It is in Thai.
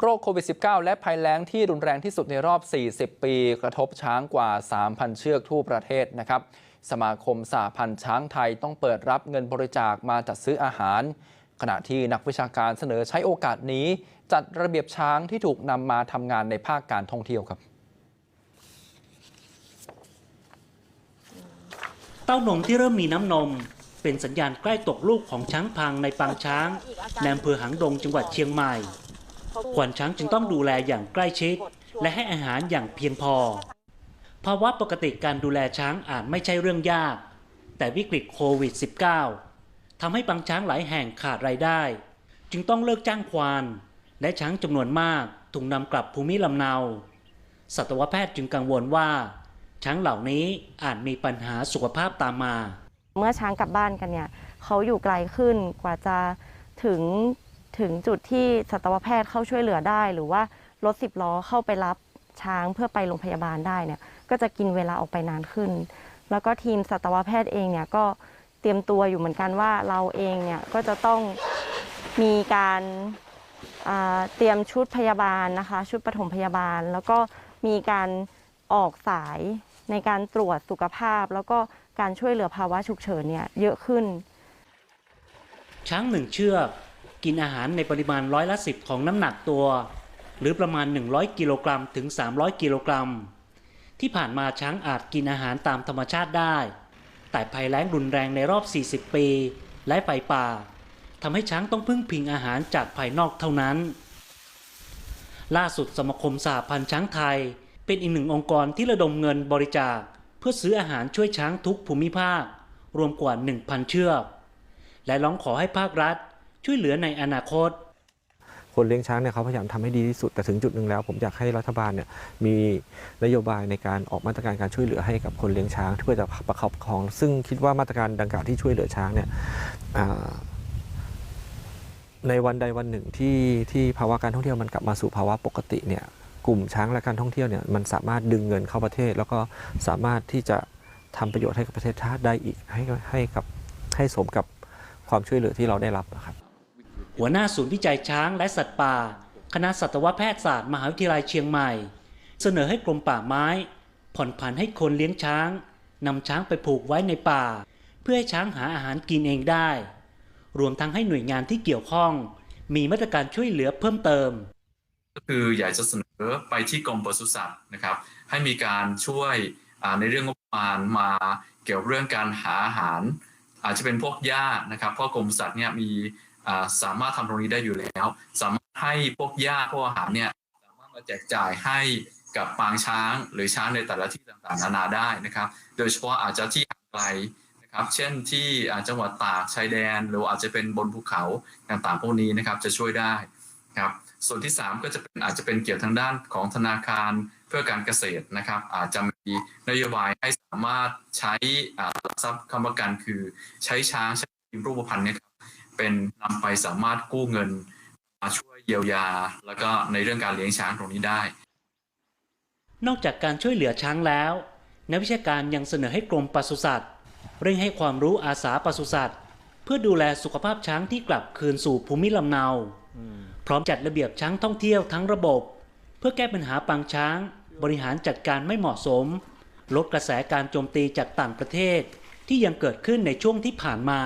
โรคโควิด -19 และภัยแล้งที่รุนแรงที่สุดในรอบ 40 ปี กระทบช้างกว่า 3,000 เชือกทั่วประเทศนะครับ สมาคมสาพันธ์ช้างไทยต้องเปิดรับเงินบริจาคมาจัดซื้ออาหาร ขณะที่นักวิชาการเสนอใช้โอกาสนี้ จัดระเบียบช้างที่ถูกนำมาทำงานในภาคการท่องเที่ยวครับเต้านมที่เริ่มมีน้ำนม เป็นสัญญาณใกล้ตกลูกของช้างพังในปางช้างในอำเภอหางดงจังหวัดเชียงใหม่ ควานช้างจึงต้องดูแลอย่างใกล้ชิด และให้อาหารอย่างเพียงพอ ภาวะปกติการดูแลช้างอาจไม่ใช่เรื่องยาก แต่วิกฤตโควิด -19 ทำให้บางช้างหลายแห่งขาดรายได้ จึงต้องเลิกจ้างควาน และช้างจำนวนมากถูกนำกลับภูมิลำเนาสัตวแพทย์จึงกังวลว่า ช้างเหล่านี้อาจมีปัญหาสุขภาพตามมา เมื่อช้างกลับบ้านกันเนี่ยเขาอยู่ไกลขึ้นกว่าจะถึง ถึงจุดที่สัตวแพทย์เข้าช่วยเหลือได้ หรือว่ารถสิบล้อเข้าไปรับช้างเพื่อไปโรงพยาบาลได้เนี่ยก็จะกินเวลาออกไปนานขึ้น แล้วก็ทีมสัตวแพทย์เองเนี่ยก็เตรียมตัวอยู่เหมือนกันว่าเราเองเนี่ยก็จะต้องมีการเตรียมชุดพยาบาลนะคะ ชุดปฐมพยาบาล แล้วก็มีการออกสายในการตรวจสุขภาพ แล้วก็การช่วยเหลือภาวะฉุกเฉินเนี่ยเยอะขึ้น ช้างหนึ่งเชือก กินอาหารในปริมาณร้อยละสิบของน้ำหนักตัว หรือประมาณ 100 กิโลกรัมถึง 300 กิโลกรัม ที่ผ่านมาช้างอาจกินอาหารตามธรรมชาติได้ แต่ภัยแล้งรุนแรงในรอบ 40 ปี และไฟป่าทำให้ช้างต้องพึ่งพิงอาหารจากภายนอกเท่านั้น ล่าสุดสมาคมสหพันธ์ช้างไทย เป็นอีกหนึ่งองค์กรที่ระดมเงินบริจาค เพื่อซื้ออาหารช่วยช้างทุกภูมิภาค รวมกว่า 1,000 เชือก และร้องขอให้ภาครัฐ ช่วยเหลือในอนาคต คนเลี้ยงช้างเนี่ยเขาพยายามทำให้ดีที่สุดแต่ถึงจุดหนึ่งแล้ว ผมอยากให้รัฐบาลเนี่ยมีนโยบายในการออกมาตรการการช่วยเหลือให้กับคนเลี้ยงช้างเพื่อจะประคับประคอง ซึ่งคิดว่ามาตรการดังกล่าวที่ช่วยเหลือช้างเนี่ยในวันใดวันหนึ่งที่ที่ภาวะการท่องเที่ยวมันกลับมาสู่ภาวะปกติเนี่ยกลุ่มช้างและการท่องเที่ยวเนี่ยมันสามารถดึงเงินเข้าประเทศ แล้วก็สามารถที่จะทำประโยชน์ให้กับประเทศชาติได้อีกให้ให้กับให้สมกับความช่วยเหลือที่เราได้รับนะครับ หัวหน้าศูนย์วิจัยช้างและสัตว์ป่า คณะสัตวแพทยศาสตร์มหาวิทยาลัยเชียงใหม่ เสนอให้กรมป่าไม้ ผ่อนผันให้คนเลี้ยงช้างนำช้างไปผูกไว้ในป่า เพื่อให้ช้างหาอาหารกินเองได้ รวมทั้งให้หน่วยงานที่เกี่ยวข้อง มีมาตรการช่วยเหลือเพิ่มเติม ก็คืออยากจะเสนอไปที่กรมปศุสัตว์นะครับ ให้มีการช่วยในเรื่องงบประมาณมาเกี่ยวกับเรื่องการหาอาหาร อาจจะเป็นพวกหญ้านะครับเพราะกรมสัตว์เนี่ยมี สามารถทำตรงนี้ได้อยู่แล้ว สามารถให้พวกหญ้าพวกอาหารเนี่ยสามารถมาแจกจ่ายให้กับปางช้างหรือช้างในแต่ละที่ต่างๆนานาได้นะครับ โดยเฉพาะอาจจะที่ห่างไกลนะครับ เช่นที่จังหวัดตากชายแดน หรืออาจจะเป็นบนภูเขาต่างๆพวกนี้นะครับจะช่วยได้ครับส่วนที่ 3 ก็จะเป็นอาจจะเป็นเกี่ยวทางด้านของธนาคารเพื่อการเกษตรนะครับ อาจจะมีนโยบายให้สามารถใช้หลักทรัพย์คำประกันคือใช้ช้างใช้รูปพันธ์เนี่ยครับ เป็นนำไปสามารถกู้เงินมาช่วยเยียวยา แล้วก็ในเรื่องการเลี้ยงช้างตรงนี้ได้ นอกจากการช่วยเหลือช้างแล้ว นักวิชาการยังเสนอให้กรมปศุสัตว์เร่งให้ความรู้อาสาปศุสัตว์เพื่อดูแลสุขภาพช้างที่กลับคืนสู่ภูมิลำเนาพร้อมจัดระเบียบช้างท่องเที่ยวทั้งระบบ เพื่อแก้ปัญหาปางช้าง บริหารจัดการไม่เหมาะสม ลดกระแสการโจมตีจากต่างประเทศที่ยังเกิดขึ้นในช่วงที่ผ่านมา